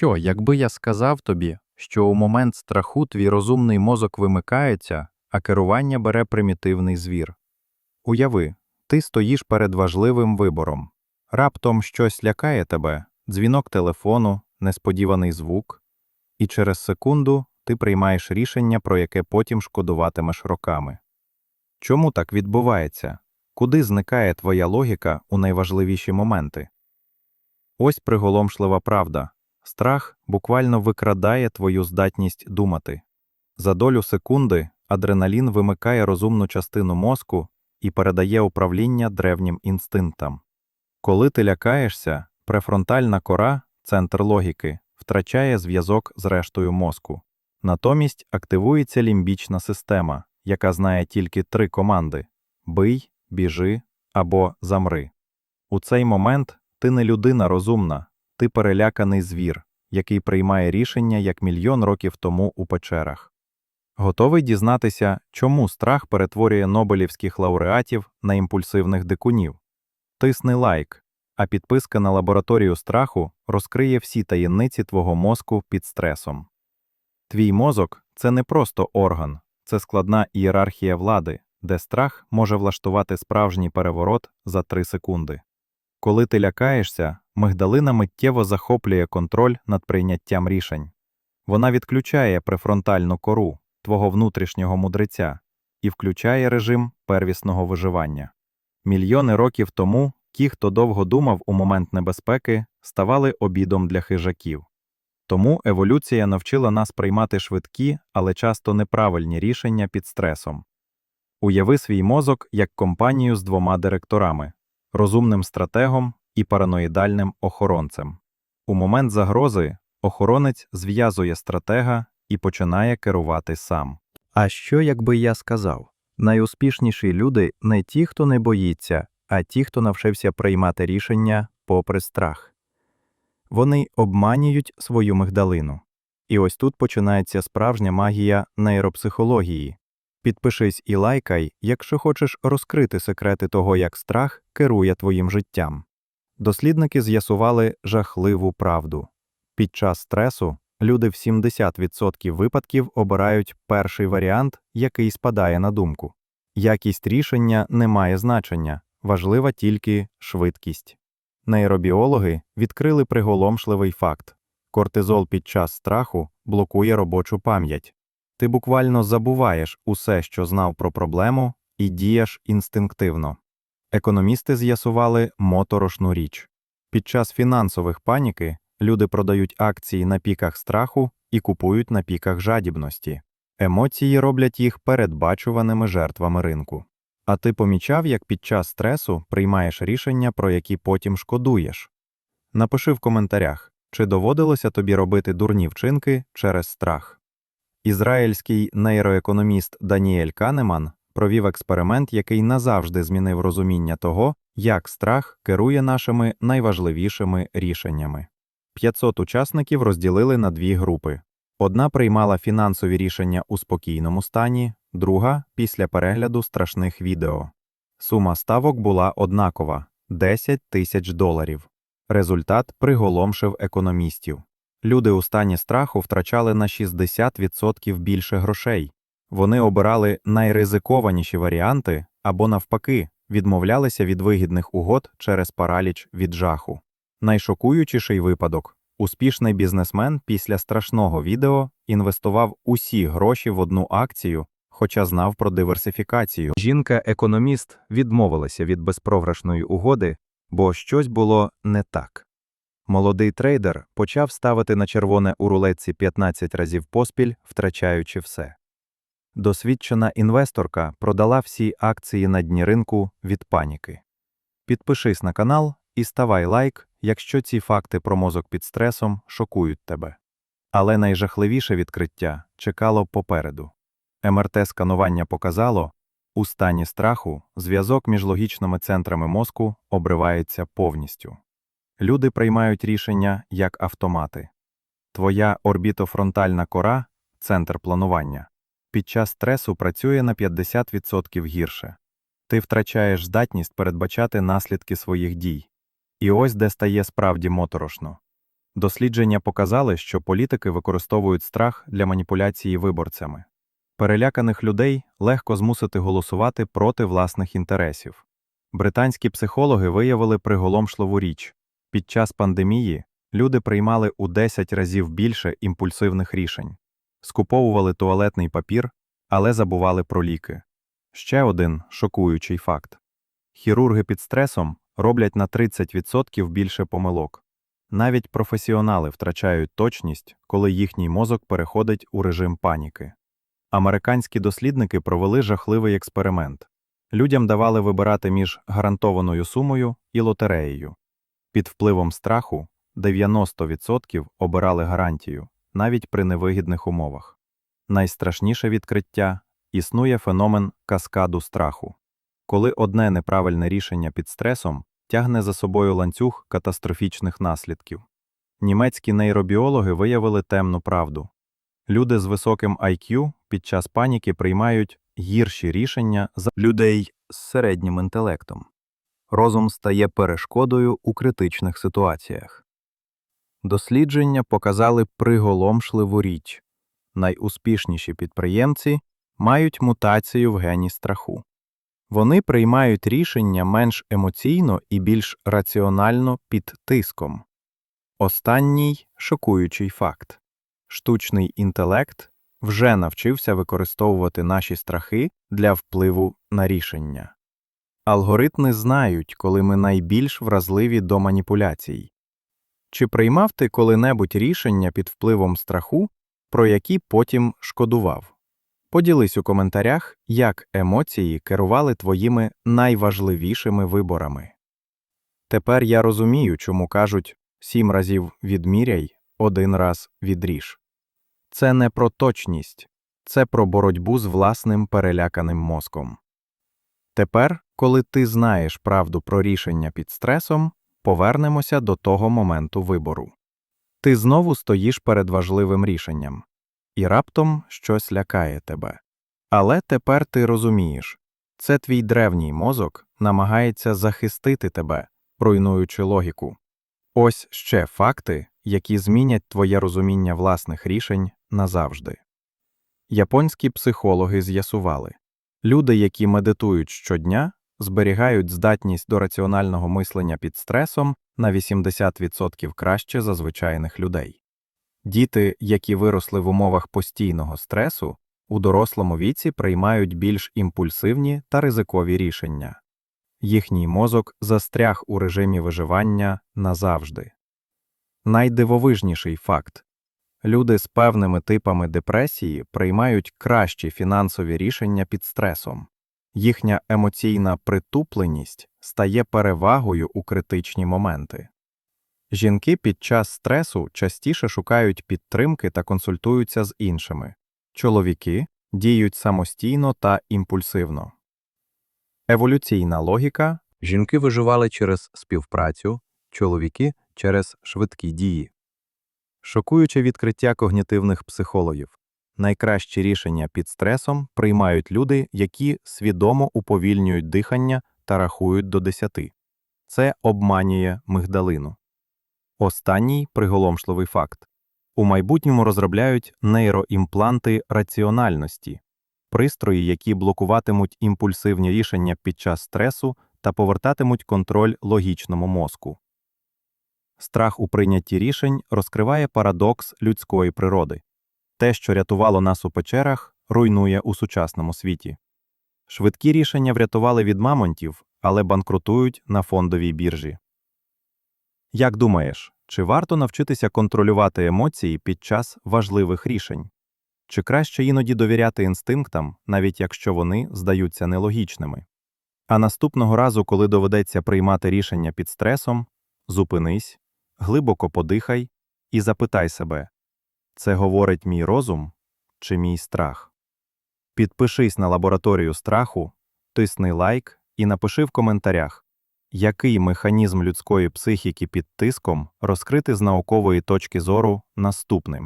що, якби я сказав тобі, що у момент страху твій розумний мозок вимикається, а керування бере примітивний звір? Уяви, ти стоїш перед важливим вибором. Раптом щось лякає тебе, дзвінок телефону, несподіваний звук, і через секунду ти приймаєш рішення, про яке потім шкодуватимеш роками. Чому так відбувається? Куди зникає твоя логіка у найважливіші моменти? Ось приголомшлива правда. Страх буквально викрадає твою здатність думати. За долю секунди адреналін вимикає розумну частину мозку і передає управління древнім інстинктам. Коли ти лякаєшся, префронтальна кора, центр логіки, втрачає зв'язок з рештою мозку. Натомість активується лімбічна система, яка знає тільки три команди бий, біжи або замри. У цей момент ти не людина розумна, ти переляканий звір, який приймає рішення як мільйон років тому у печерах. Готовий дізнатися, чому страх перетворює нобелівських лауреатів на імпульсивних дикунів? Тисни лайк, а підписка на лабораторію страху розкриє всі таємниці твого мозку під стресом. Твій мозок це не просто орган, це складна ієрархія влади, де страх може влаштувати справжній переворот за 3 секунди. Коли ти лякаєшся, мигдалина миттєво захоплює контроль над прийняттям рішень. Вона відключає префронтальну кору твого внутрішнього мудреця і включає режим первісного виживання. Мільйони років тому ті, хто довго думав у момент небезпеки, ставали обідом для хижаків. Тому еволюція навчила нас приймати швидкі, але часто неправильні рішення під стресом. Уяви свій мозок як компанію з двома директорами розумним стратегом і параноїдальним охоронцем. У момент загрози охоронець зв'язує стратега і починає керувати сам. А що, якби я сказав? Найуспішніші люди не ті, хто не боїться, а ті, хто навчився приймати рішення попри страх. Вони обманюють свою мигдалину. І ось тут починається справжня магія нейропсихології. Підпишись і лайкай, якщо хочеш розкрити секрети того, як страх керує твоїм життям. Дослідники з'ясували жахливу правду. Під час стресу люди в 70% випадків обирають перший варіант, який спадає на думку. Якість рішення не має значення, важлива тільки швидкість. Нейробіологи відкрили приголомшливий факт кортизол під час страху блокує робочу пам'ять. Ти буквально забуваєш усе, що знав про проблему, і дієш інстинктивно. Економісти з'ясували моторошну річ. Під час фінансових паніки люди продають акції на піках страху і купують на піках жадібності. Емоції роблять їх передбачуваними жертвами ринку. А ти помічав, як під час стресу приймаєш рішення, про які потім шкодуєш? Напиши в коментарях, чи доводилося тобі робити дурні вчинки через страх. Ізраїльський нейроекономіст Даніель Канеман провів експеримент, який назавжди змінив розуміння того, як страх керує нашими найважливішими рішеннями. 500 учасників розділили на дві групи. Одна приймала фінансові рішення у спокійному стані, друга після перегляду страшних відео. Сума ставок була однакова 10 тисяч доларів. Результат приголомшив економістів. Люди у стані страху втрачали на 60% більше грошей. Вони обирали найризикованіші варіанти або, навпаки, відмовлялися від вигідних угод через параліч від жаху. Найшокуючіший випадок успішний бізнесмен після страшного відео інвестував усі гроші в одну акцію, хоча знав про диверсифікацію. Жінка-економіст відмовилася від безпрограшної угоди, бо щось було не так. Молодий трейдер почав ставити на червоне у рулетці 15 разів поспіль, втрачаючи все. Досвідчена інвесторка продала всі акції на дні ринку від паніки. Підпишись на канал і ставай лайк, якщо ці факти про мозок під стресом шокують тебе. Але найжахливіше відкриття чекало попереду. МРТ-сканування показало, у стані страху зв'язок між логічними центрами мозку обривається повністю. Люди приймають рішення як автомати. Твоя орбітофронтальна кора центр планування, під час стресу працює на 50% гірше. Ти втрачаєш здатність передбачати наслідки своїх дій. І ось де стає справді моторошно. Дослідження показали, що політики використовують страх для маніпуляції виборцями. Переляканих людей легко змусити голосувати проти власних інтересів. Британські психологи виявили приголомшливу річ. Під час пандемії люди приймали у 10 разів більше імпульсивних рішень, скуповували туалетний папір, але забували про ліки. Ще один шокуючий факт. Хірурги під стресом роблять на 30% більше помилок. Навіть професіонали втрачають точність, коли їхній мозок переходить у режим паніки. Американські дослідники провели жахливий експеримент. Людям давали вибирати між гарантованою сумою і лотереєю. Під впливом страху 90% обирали гарантію, навіть при невигідних умовах. Найстрашніше відкриття існує феномен каскаду страху. Коли одне неправильне рішення під стресом тягне за собою ланцюг катастрофічних наслідків. Німецькі нейробіологи виявили темну правду. Люди з високим IQ під час паніки приймають гірші рішення за людей з середнім інтелектом. Розум стає перешкодою у критичних ситуаціях. Дослідження показали приголомшливу річ. Найуспішніші підприємці мають мутацію в гені страху. Вони приймають рішення менш емоційно і більш раціонально під тиском. Останній шокуючий факт штучний інтелект вже навчився використовувати наші страхи для впливу на рішення. Алгоритми знають, коли ми найбільш вразливі до маніпуляцій. Чи приймав ти коли-небудь рішення під впливом страху, про які потім шкодував? Поділись у коментарях, як емоції керували твоїми найважливішими виборами. Тепер я розумію, чому кажуть сім разів відміряй, один раз відріж. Це не про точність, це про боротьбу з власним переляканим мозком. Тепер, коли ти знаєш правду про рішення під стресом, повернемося до того моменту вибору. Ти знову стоїш перед важливим рішенням і раптом щось лякає тебе. Але тепер ти розумієш це твій древній мозок намагається захистити тебе, руйнуючи логіку. Ось ще факти, які змінять твоє розуміння власних рішень назавжди. Японські психологи з'ясували люди, які медитують щодня, зберігають здатність до раціонального мислення під стресом на 80% краще за звичайних людей. Діти, які виросли в умовах постійного стресу, у дорослому віці приймають більш імпульсивні та ризикові рішення. Їхній мозок застряг у режимі виживання назавжди. Найдивовижніший факт люди з певними типами депресії приймають кращі фінансові рішення під стресом, їхня емоційна притупленість стає перевагою у критичні моменти. Жінки під час стресу частіше шукають підтримки та консультуються з іншими. Чоловіки діють самостійно та імпульсивно. Еволюційна логіка жінки виживали через співпрацю, чоловіки через швидкі дії. Шокуюче відкриття когнітивних психологів. Найкращі рішення під стресом приймають люди, які свідомо уповільнюють дихання та рахують до десяти. Це обманює мигдалину. Останній приголомшливий факт у майбутньому розробляють нейроімпланти раціональності, пристрої, які блокуватимуть імпульсивні рішення під час стресу та повертатимуть контроль логічному мозку. Страх у прийнятті рішень розкриває парадокс людської природи те, що рятувало нас у печерах, руйнує у сучасному світі. Швидкі рішення врятували від мамонтів, але банкрутують на фондовій біржі. Як думаєш, чи варто навчитися контролювати емоції під час важливих рішень? Чи краще іноді довіряти інстинктам, навіть якщо вони здаються нелогічними? А наступного разу, коли доведеться приймати рішення під стресом, зупинись, глибоко подихай і запитай себе це говорить мій розум чи мій страх? Підпишись на лабораторію страху, тисни лайк і напиши в коментарях, який механізм людської психіки під тиском розкрити з наукової точки зору наступним.